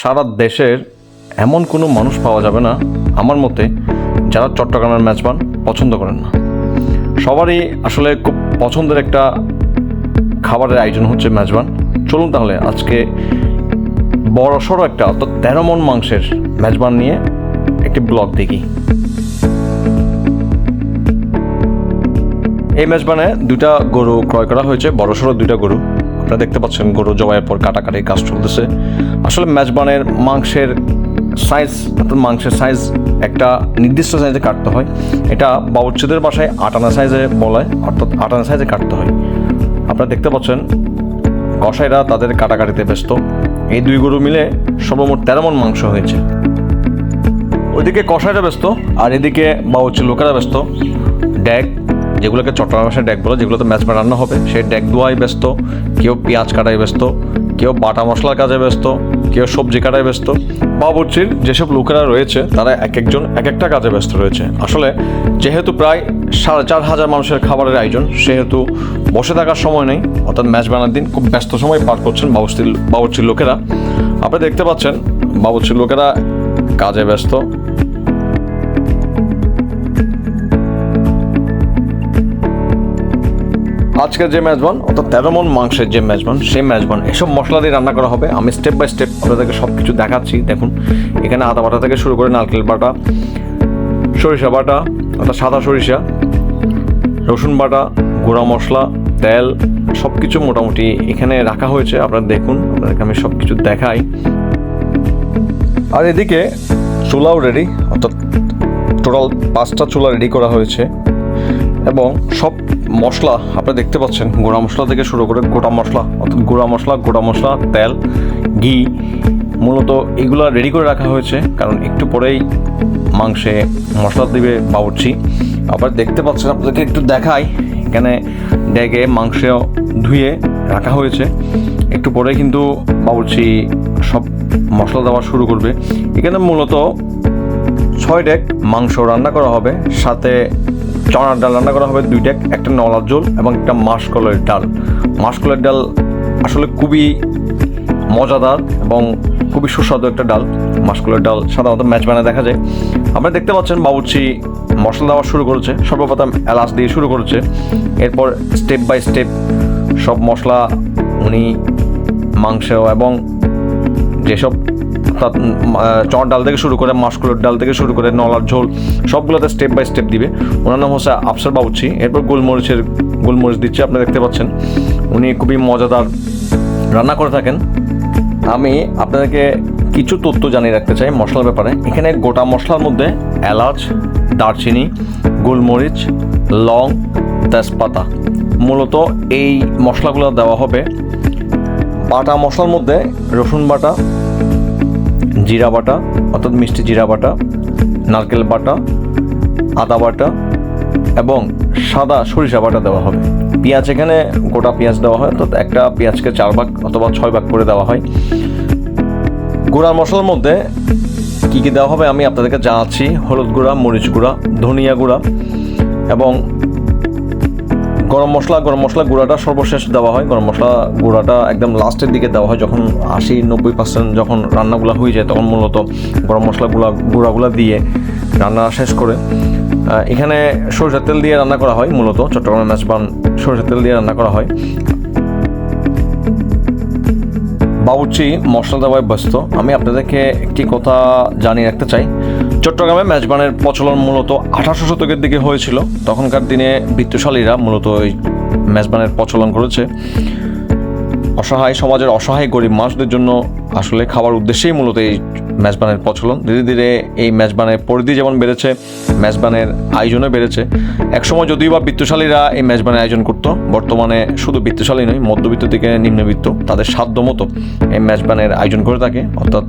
সারা দেশের এমন কোনো মানুষ পাওয়া যাবে না আমার মতে যারা চট্টগ্রামের মেজবান পছন্দ করেন না। সবারই আসলে খুব পছন্দের একটা খাবারের আয়োজন হচ্ছে মেজবান। চলুন তাহলে আজকে বড় সড়ো একটা অর্থাৎ তেরো মন মাংসের মেজবান নিয়ে একটি ব্লগ দেখি। এই মেজবানে দুটা গরু ক্রয় করা হয়েছে, বড় সড়ো দুইটা গরু। আপনারা দেখতে পাচ্ছেন গরু জবাইয়ের পর কাটাকাটির কাজ চলতেছে। আসলে মেজবানের মাংসের সাইজ অর্থাৎ মাংসের সাইজ একটা নির্দিষ্ট সাইজে কাটতে হয়। এটা বাবুচ্ছিদের বাসায় আটানা সাইজে বলায় অর্থাৎ আটানা সাইজে কাটতে হয়। আপনারা দেখতে পাচ্ছেন, কসাইরা তাদের কাটাকাটিতে ব্যস্ত। এই দুই গরু মিলে সর্বমোট তেরো মন মাংস হয়েছে। ওইদিকে কষাইরা ব্যস্ত, আর এদিকে বাউচি লোকেরা ব্যস্ত। ড্যাগ যেগুলোকে চট্টগ্রাম ভাষায় ড্যাগ বলে, যেগুলোতে ম্যাচ রান্না হবে, সেই ড্যাগ ধোয়াই ব্যস্ত, কেউ পেঁয়াজ কাটায় ব্যস্ত, কেউ বাটা মশলার কাজে ব্যস্ত, কেউ সবজি কাটায় ব্যস্ত। বাবুর্চির যেসব লোকেরা রয়েছে, তারা এক একজন, এক একটা কাজে ব্যস্ত রয়েছে। আসলে যেহেতু প্রায় সাড়ে চার হাজার মানুষের খাবারের আয়োজন, সেহেতু বসে থাকার সময় নেই, অর্থাৎ ম্যাচ বানার দিন খুব ব্যস্ত সময় পার করছেন বাবুর্চির বাবুর্চির লোকেরা। আপনি দেখতে পাচ্ছেন, বাবুর্চির লোকেরা কাজে ব্যস্ত আজকের যে মেজবান অর্থাৎ তেরো মন মাংসের যে মেজবান সেই মেজবান এসব মশলা দিয়ে রান্না করা হবে। আমি স্টেপ বাই স্টেপ আপনাদেরকে সব কিছু দেখাচ্ছি। দেখুন, এখানে আদা বাটা থেকে শুরু করে নারকেল বাটা, সরিষা বাটা, অর্থাৎ সাদা সরিষা, রসুন বাটা, গুঁড়া মশলা, তেল সব কিছু মোটামুটি এখানে রাখা হয়েছে। আপনারা দেখুন, আপনাদেরকে আমি সব কিছু দেখাই। আর এদিকে চুলাও রেডি অর্থাৎ টোটাল পাঁচটা চুলা রেডি করা হয়েছে। এবং সব মশলা, আপনারা দেখতে পাচ্ছেন, গোড়া মশলা থেকে শুরু করে গোটা মশলা, অর্থাৎ গুঁড়া মশলা, গোটা মশলা, তেল, ঘি, মূলত এগুলো রেডি করে রাখা হয়েছে, কারণ একটু পরেই মাংসে মশলা দিবে বাবুর্চি। আবার দেখতে পাচ্ছেন, আপনাদেরকে একটু দেখাই, এখানে ড্যাগে মাংস ধুয়ে রাখা হয়েছে। একটু পরে কিন্তু বাবুর্চি সব মশলা দেওয়া শুরু করবে। এখানে মূলত ছয় ডেক মাংস রান্না করা হবে, সাথে চনার ডাল রান্না করা হবে, দুইটা, একটা নলার ঝোল এবং একটা মাসকলের ডাল। মাসকলের ডাল আসলে খুবই মজাদার এবং খুবই সুস্বাদু একটা ডাল। মাসকলের ডাল সাধারণত ম্যাচ বানায় দেখা যায়। আপনারা দেখতে পাচ্ছেন বাবুর্চি মশলা দেওয়া শুরু করেছে, সর্বপ্রথম এলাচ দিয়ে শুরু করেছে। এরপর স্টেপ বাই স্টেপ সব মশলা, উনি, মাংস এবং যেসব চর ডাল থেকে শুরু করে মাসকলের ডাল থেকে শুরু করে নলার ঝোল সবগুলোতে স্টেপ বাই স্টেপ দিবে। ওনার নাম হচ্ছে আফসার বাবুচি এরপর গোলমরিচের, গোলমরিচ দিচ্ছে আপনি দেখতে পাচ্ছেন। উনি খুবই মজাদার রান্না করে থাকেন। আমি আপনাদেরকে কিছু তথ্য জানিয়ে রাখতে চাই মশলার ব্যাপারে। এখানে গোটা মশলার মধ্যে এলাচ, দারচিনি, গোলমরিচ, লং, তেজপাতা। মূলত এই মশলাগুলো দেওয়া হবে। বাটা মশলার মধ্যে রসুন বাটা জিরা বাটা, অর্থাৎ মিষ্টি জিরা বাটা, নারকেল বাটা, আদা বাটা এবং সাদা সরিষা বাটা দেওয়া হবে। পেঁয়াজ এখানে গোটা পেঁয়াজ দেওয়া হয়, অর্থাৎ একটা পেঁয়াজকে চার ভাগ অথবা ছয় ভাগ করে দেওয়া হয়। গুঁড়া মশলার মধ্যে কী কী দেওয়া হবে আমি আপনাদেরকে জানাচ্ছি। হলুদ গুঁড়া, মরিচ গুঁড়া, ধনিয়া গুঁড়া এবং গরম মশলা গরম মশলা গুঁড়াটা সর্বশেষ দেওয়া হয়। গরম মশলা গুঁড়াটা একদম লাস্টের দিকে দেওয়া হয়, যখন আশি, নব্বই পার্সেন্ট যখন রান্নাগুলো হয়ে যায়, তখন মূলত গরম মশলা গুঁড়া গুঁড়াগুলো দিয়ে রান্না শেষ করে। এখানে সরষের তেল দিয়ে রান্না করা হয় মূলত, চট্টগ্রামের মেজবান সরষের তেল দিয়ে রান্না করা হয়। বাবুর্চি মশলা দেওয়ায় ব্যস্ত। আমি আপনাদেরকে একটি কথা জানিয়ে রাখতে চাই। চট্টগ্রামে মেজবানের প্রচলন মূলত আঠারোশো শতকের দিকে হয়েছিল। তখনকার দিনে বৃত্তশালীরা মূলত ওই মেজবানের প্রচলন করেছে। অসহায় সমাজের অসহায় গরিব মানুষদের জন্য আসলে খাবার উদ্দেশ্যেই মূলত এই মেজবানের প্রচলন। ধীরে ধীরে এই মেজবানের পরিধি যেমন বেড়েছে মেজবানের আয়োজনও বেড়েছে। একসময় যদিও বা বিত্তশালীরা এই মেজবানের আয়োজন করত, বর্তমানে শুধু বিত্তশালী নয়, মধ্যবিত্ত থেকে নিম্নবিত্ত তাদের সাধ্য মতো এই মেজবানের আয়োজন করে থাকে। অর্থাৎ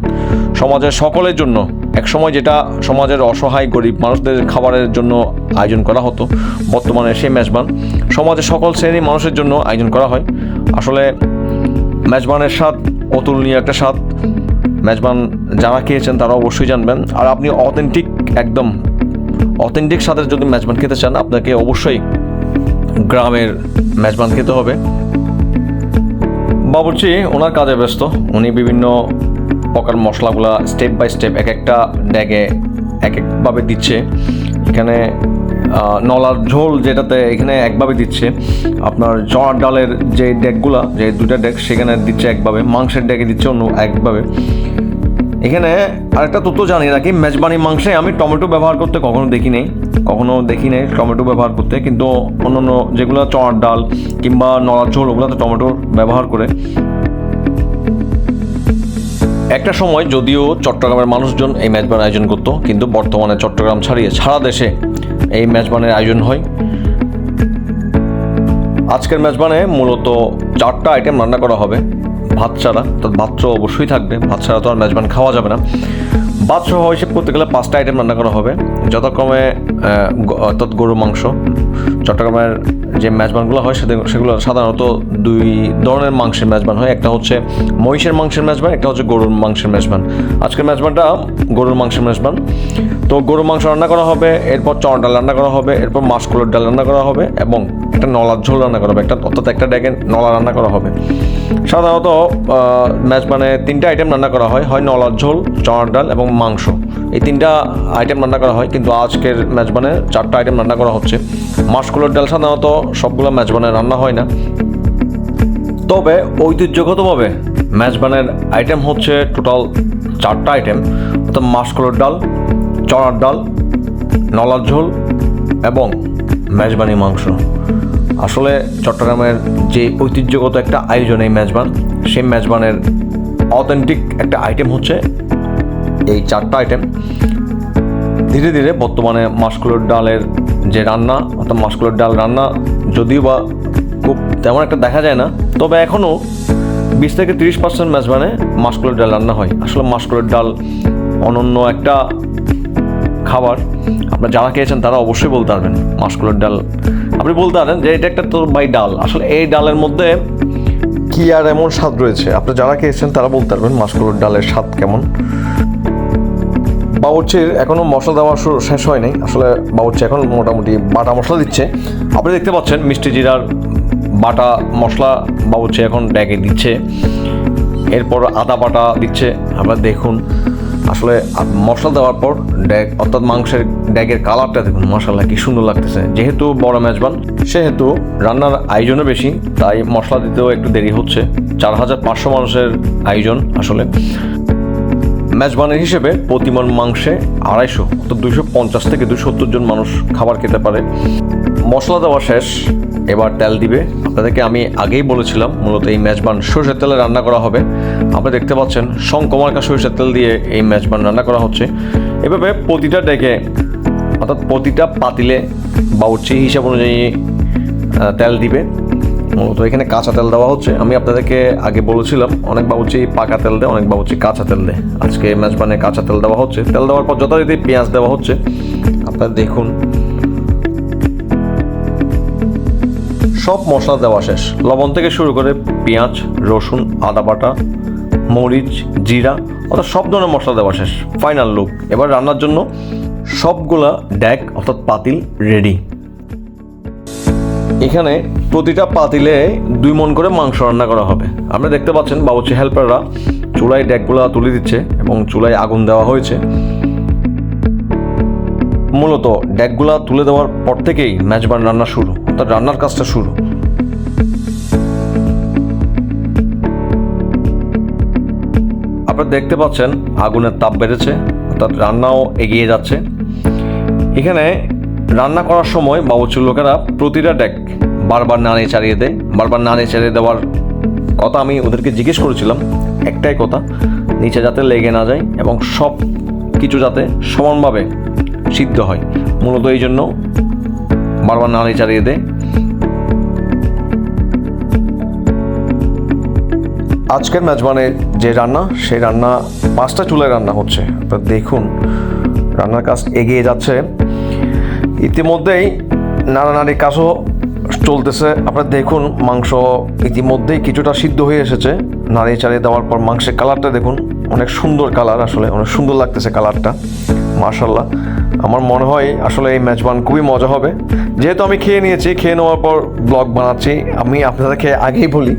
সমাজের সকলের জন্য, একসময় যেটা সমাজের অসহায় গরিব মানুষদের খাবারের জন্য আয়োজন করা হতো, বর্তমানে সেই মেজবান সমাজের সকল শ্রেণির মানুষের জন্য আয়োজন করা হয়। আসলে মেজবানের স্বাদ অতুলনীয় একটা স্বাদ। মেজবান যারা খেয়েছেন তারা অবশ্যই জানবেন। আর আপনি অথেন্টিক একদম অথেন্টিক স্বাদের যদি মেজবান খেতে চান, আপনাকে অবশ্যই গ্রামের মেজবান খেতে হবে। বাবুর্চি, ওনার কাজে ব্যস্ত। উনি বিভিন্ন প্রকার মশলাগুলা স্টেপ বাই স্টেপ এক একটা ড্যাগে এক একভাবে দিচ্ছে। এখানে নলার ঝোল যেটাতে এখানে একভাবে দিচ্ছে, আপনার জড়ার ডালের যে ডেকগুলা, যে দুটা ডেক, সেখানে দিচ্ছে একভাবে, মাংসের ডেকে দিচ্ছে অন্য একভাবে। এখানে আরেকটা তথ্য জানি নাকি মেজবানি মাংসে আমি টমেটো ব্যবহার করতে কখনো দেখি নেই, কখনো দেখি নেই টমেটো ব্যবহার করতে, কিন্তু অন্যান্য যেগুলো চড়ার ডাল কিংবা নলার ঝোল, ওগুলোতে টমেটো ব্যবহার করে। একটা সময় যদিও চট্টগ্রামের মানুষজন এই মেজবান আয়োজন করতো, কিন্তু বর্তমানে চট্টগ্রাম ছাড়িয়ে সারা দেশে এই মেজবানের আয়োজন হয়। আজকের মেজবানে মূলত চারটা আইটেম রান্না করা হবে। ভাত ছাড়া, তো ভাত অবশ্যই থাকবে, ভাত ছাড়া তো আর মেজবান খাওয়া যাবে না। ভাত সহ হিসেব করতে গেলে পাঁচটা আইটেম রান্না করা হবে। যথাক্রমে অর্থাৎ গরু মাংস। চট্টগ্রামের যে মেজবানগুলো হয় সেগুলো সেগুলো সাধারণত দুই ধরনের মাংসের মেজবান হয়। একটা হচ্ছে মহিষের মাংসের মেজবান, একটা হচ্ছে গরুর মাংসের মেজবান। আজকের মেজবানটা গরুর মাংসের মেজবান। তো গরুর মাংস রান্না করা হবে, এরপর চড় ডাল রান্না করা হবে, এরপর মাসকলোর ডাল রান্না করা হবে এবং একটা নলার ঝোল রান্না করা হবে। একটা অর্থাৎ একটা ড্যাগে নলা রান্না করা হবে। সাধারণত মেজবানে তিনটা আইটেম রান্না করা হয়। হয় নলার ঝোল চড়ার ডাল এবং মাংস। এই তিনটা আইটেম রান্না করা হয়, কিন্তু আজকের মেজবানে চারটা আইটেম রান্না করা হচ্ছে। মাসকলোর ডাল সাধারণত সবগুলো মেজবানে রান্না হয় না। তবে ঐতিহ্যগতভাবে মেজবানের আইটেম হচ্ছে টোটাল চারটা আইটেম অর্থাৎ মাসকলোর ডাল চড়ার ডাল, নলার ঝোল এবং মেজবানি মাংস। আসলে চট্টগ্রামের যে ঐতিহ্যগত একটা আয়োজন এই মেজবান সেই মেজবানের অথেন্টিক একটা আইটেম হচ্ছে এই চারটা আইটেম ধীরে ধীরে বর্তমানে মাসকলোর ডালের যে রান্না, অর্থাৎ মাসকলোর ডাল রান্না, যদিও বা খুব তেমন একটা দেখা যায় না, তবে এখনও বিশ থেকে তিরিশ পার্সেন্ট মেজবানে মাসকলোর ডাল রান্না হয়। আসলে মাসকলোর ডাল অনন্য একটা খাবার। আপনারা যারা খেয়েছেন তারা অবশ্যই বলতে পারবেন মাসকলোর ডাল। আপনি বলতে পারেন যে এটা একটা তো বাই ডাল। আসলে এই ডালের মধ্যে কি আর এমন স্বাদ রয়েছে? আপনি যারা খেয়েছেন তারা বলতে পারবেন মাসকলোর ডালের স্বাদ কেমন। বাবুর্চির এখনও মশলা দেওয়া শেষ হয় নাই আসলে বাবুর্চি এখন মোটামুটি বাটা মশলা দিচ্ছে। আপনি দেখতে পাচ্ছেন মিষ্টি জিরার বাটা মশলা বাবুর্চি এখন ড্যাগে দিচ্ছে। এরপর আদা বাটা দিচ্ছে। আপনারা দেখুন, আসলে মশলা দেওয়ার পর ড্যাগ, অর্থাৎ মাংসের ড্যাগের কালারটা দেখুন মশলা কি সুন্দর লাগতেছে। যেহেতু বড় মেজবান, সেহেতু রান্নার আয়োজনও বেশি, তাই মশলা দিতেও একটু দেরি হচ্ছে। চার হাজার পাঁচশো মানুষের আয়োজন আসলে। মেজবানের হিসেবে প্রতিমন মাংসে আড়াইশো, অর্থাৎ দুশো পঞ্চাশ থেকে দুশো জন মানুষ খাবার খেতে পারে। মশলা দেওয়া শেষ, এবার তেল দিবে। আপনাদেরকে আমি আগেই বলেছিলাম, মূলত এই মেজবান সরষের তেলে রান্না করা হবে। আপনি দেখতে পাচ্ছেন, শঙ্কমার্কা সরষের তেল দিয়ে এই মেজবান রান্না করা হচ্ছে। এভাবে প্রতিটা ডেকে, অর্থাৎ প্রতিটা পাতিলে বাউচি হিসাব অনুযায়ী তেল দিবে। মূলত এখানে কাঁচা তেল দেওয়া হচ্ছে। আমি আপনাদেরকে আগে বলেছিলাম, অনেক বাবুচি পাকা তেল দেয়, অনেক বাবুচি কাঁচা তেল দেয়। আজকে মেজবানে কাঁচা তেল দেওয়া হচ্ছে। তেল দেওয়ার পর যথারীতি পেঁয়াজ দেওয়া হচ্ছে। আপনারা দেখুন। সব মশলা দেওয়া শেষ। লবণ থেকে শুরু করে পেঁয়াজ, রসুন, আদা বাটা, মরিচ, জিরা, অর্থাৎ সব ধরনের মশলা দেওয়া শেষ। ফাইনাল লুক এবার রান্নার জন্য সবগুলা ড্যাক অর্থাৎ পাতিল রেডি এখানে প্রতিটা পাতিলে দুই মন করে মাংস রান্না করা হবে। আপনি দেখতে পাচ্ছেন বাবুচি হেল্পাররা চুলায় ডেকগুলা তুলে দিচ্ছে এবং চুলায় আগুন দেওয়া হয়েছে। মূলত ডেকগুলা তুলে দেওয়ার পর থেকেই মেজবান রান্না শুরু, অর্থাৎ রান্নার কাজটা শুরু। আপনারা দেখতে পাচ্ছেন আগুনের তাপ বেড়েছে, অর্থাৎ রান্নাও এগিয়ে যাচ্ছে। এখানে রান্না করার সময় বাবুচুর লোকেরা প্রতিটা ডেক বারবার নাড়ে চালিয়ে দেয়, বারবার নাড়ে চালিয়ে দেওয়ার কথা আমি ওদেরকে জিজ্ঞেস করেছিলাম, একটাই কথা, নিচে যাতে লেগে না যায় এবং সব কিছু যাতে সমানভাবে সিদ্ধ হয়। মূলত এই জন্য বারবার নাড়ে চালিয়ে দেয়। আজকের মেজবানে যে রান্না, সেই রান্না পাঁচটা চুলায় রান্না হচ্ছে। আপনারা দেখুন, রান্নার কাজ এগিয়ে যাচ্ছে। ইতিমধ্যেই নাড়ানাড়ি কাজও চলতেছে। আপনারা দেখুন, মাংস ইতিমধ্যেই কিছুটা সিদ্ধ হয়ে এসেছে। নাড়িয়ে চালিয়ে দেওয়ার পর মাংসের কালারটা দেখুন, অনেক সুন্দর কালার আসলে, অনেক সুন্দর লাগতেছে কালারটা। মার্শাল্লাহ আমার মনে হয় আসলে এই মেজবান খুবই মজা হবে। যেহেতু আমি খেয়ে নিয়েছি, খেয়ে নেওয়ার পর ব্লগ বানাচ্ছি, আমি আপনাদেরকে আগেই বলি,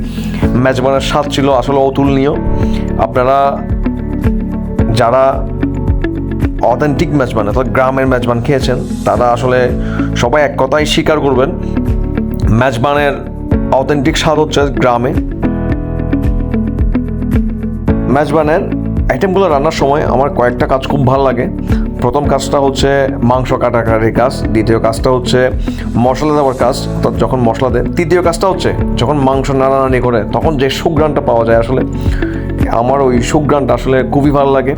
মেজবানের স্বাদ ছিল আসলে অতুলনীয়। আপনারা যারা অথেন্টিক মেজবান অর্থাৎ গ্রামের মেজবান খেয়েছেন, তারা আসলে সবাই এক কথাই স্বীকার করবেন মেজবানের অথেন্টিক স্বাদ হচ্ছে গ্রামে। মেজবানের আইটেমগুলো রান্নার সময় আমার কয়েকটা কাজ খুব ভালো লাগে। প্রথম কাজটা হচ্ছে মাংস কাটাকাটির কাজ, দ্বিতীয় কাজটা হচ্ছে মশলা দেওয়ার কাজ, অর্থাৎ যখন মশলা দেয়, তৃতীয় কাজটা হচ্ছে যখন মাংস নাড়ানাড়ি করে, তখন যে সুগ্রানটা পাওয়া যায় আসলে, আমার ওই সুগ্রানটা আসলে খুবই ভালো লাগে।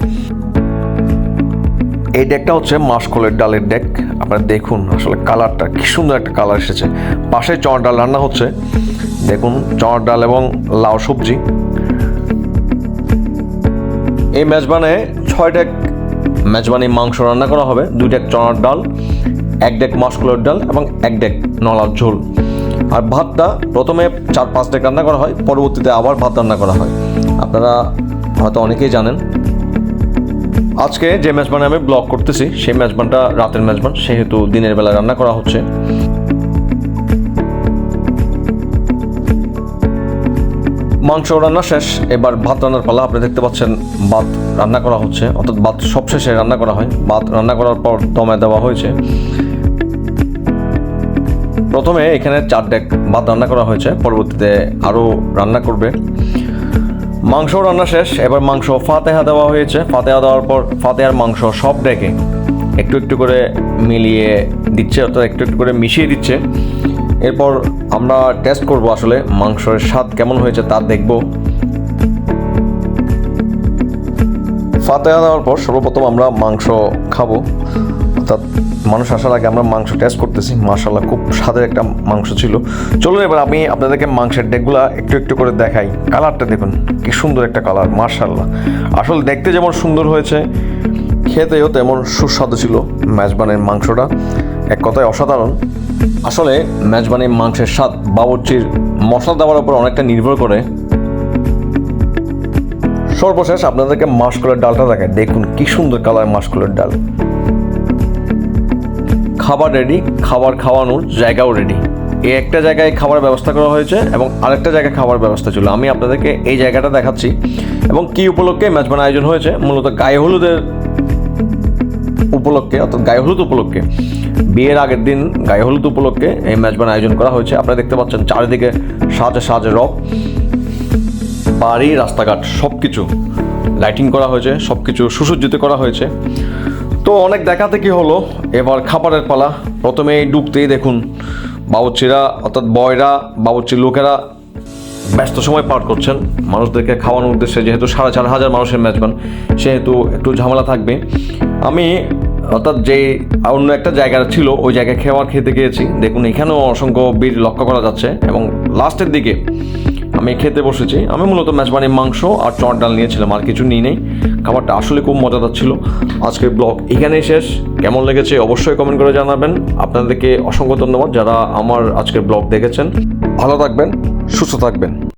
এই ডেকটা হচ্ছে মাসকলের ডালের ডেক আপনারা দেখুন আসলে কালারটা কি সুন্দর একটা কালার এসেছে। পাশে চর ডাল রান্না হচ্ছে। দেখুন চর ডাল এবং লাউ সবজি। এই মেজবানে ছয় ডেক মেজবানি মাংস রান্না করা হবে। দুই ডেক চনার ডাল, এক ডেক মাসকলের ডাল এবং এক ডেক নলার ঝোল। আর ভাতটা প্রথমে চার পাঁচ ডেক রান্না করা হয়, পরবর্তীতে আবার ভাত রান্না করা হয়। আপনারা হয়তো অনেকেই জানেন আজকে যে মেজবানে আমি ব্লগ করতেছি, সেই মেজবানটা রাতের মেজবান সেহেতু দিনের বেলা রান্না করা হচ্ছে। মাংস রান্না শেষ, এবার ভাত রান্নার পালা, আপনি দেখতে পাচ্ছেন ভাত রান্না করা হচ্ছে, অর্থাৎ ভাত সব শেষে রান্না করা হয়। ভাত রান্না করার পর দমে দেওয়া হয়েছে। প্রথমে এখানে চার ডেক ভাত রান্না করা হয়েছে, পরবর্তীতে আরও রান্না করবে। মাংস রান্না শেষ, এবার মাংস ফাতেহা দেওয়া হয়েছে। ফাতেহা দেওয়ার পর ফাতেহার মাংস সব ডেকে একটু একটু করে মিলিয়ে দিচ্ছে, অর্থাৎ একটু একটু করে মিশিয়ে দিচ্ছে। এরপর আমরা টেস্ট করব আসলে মাংসের স্বাদ কেমন হয়েছে তা দেখব। ফাতেহা দেওয়ার পর সর্বপ্রথম আমরা মাংস খাব। অর্থাৎ মানুষ আসার আগে আমরা মাংস টেস্ট করতেছি। মার্শাল্লাহ খুব স্বাদের একটা মাংস ছিল। চলুন এবার আমি আপনাদেরকে মাংসের ডেকগুলা একটু একটু করে দেখাই। কালারটা দেখুন, কি সুন্দর একটা কালার মার্শাল্লাহ আসলে দেখতে যেমন সুন্দর হয়েছে, খেতেও তেমন সুস্বাদু ছিল মেজবানের মাংসটা। এক কথায় অসাধারণ। আসলে মেজবানের মাংসের স্বাদ বাবুর্চির মশলা দেওয়ার উপর অনেকটা নির্ভর করে। সর্বশেষ আপনাদেরকে মাসকলের ডালটা দেখায় দেখুন কি সুন্দর কালার মাসকলের ডাল। খাবার রেডি খাবার খাওয়ানোর জায়গাও রেডি এই একটা জায়গায় খাবার ব্যবস্থা করা হয়েছে এবং আরেকটা জায়গায় খাবার ব্যবস্থা ছিল। আমি আপনাদেরকে এই জায়গাটা দেখাচ্ছি এবং কি উপলক্ষে মেজবান আয়োজন হয়েছে, মূলত গায়ে হলুদের উপলক্ষে, অর্থাৎ গায়ে হলুদ উপলক্ষে। বিয়ের আগের দিন গায়ে হলুদ উপলক্ষে এই মেজবান আয়োজন করা হয়েছে। আপনারা দেখতে পাচ্ছেন চারিদিকে সাজে সাজে রব। বাড়ি, রাস্তাঘাট সব কিছু লাইটিং করা হয়েছে সব কিছু সুসজ্জিত করা হয়েছে। তো অনেক দেখাতে কি হলো? এবার খাবারের পালা। প্রথমে ডুবতেই দেখুন বাবুচ্চিরা অর্থাৎ বয়রা বাবুচ্চির লোকেরা ব্যস্ত সময় পার করছেন। মানুষদেরকে খাওয়ানোর উদ্দেশ্যে যেহেতু সাড়ে চার হাজার মানুষের মেজবান সেহেতু একটু ঝামেলা থাকবে। আমি, অর্থাৎ যে অন্য একটা জায়গা ছিল, ওই জায়গায় খাবার খেতে গিয়েছি। দেখুন, এখানেও অসংখ্য বীর লক্ষ্য করা যাচ্ছে এবং লাস্টের দিকে আমি খেতে বসেছি। আমি মূলত মেজবানি মাংস আর চট ডাল নিয়েছিলাম, আর কিছু নিই নেই। খাবারটা আসলে খুব মজাদার ছিল। আজকের ব্লগ এখানেই শেষ। কেমন লেগেছে অবশ্যই কমেন্ট করে জানাবেন। আপনাদেরকে অসংখ্য ধন্যবাদ যারা আমার আজকের ব্লগ দেখেছেন। ভালো থাকবেন, সুস্থ থাকবেন।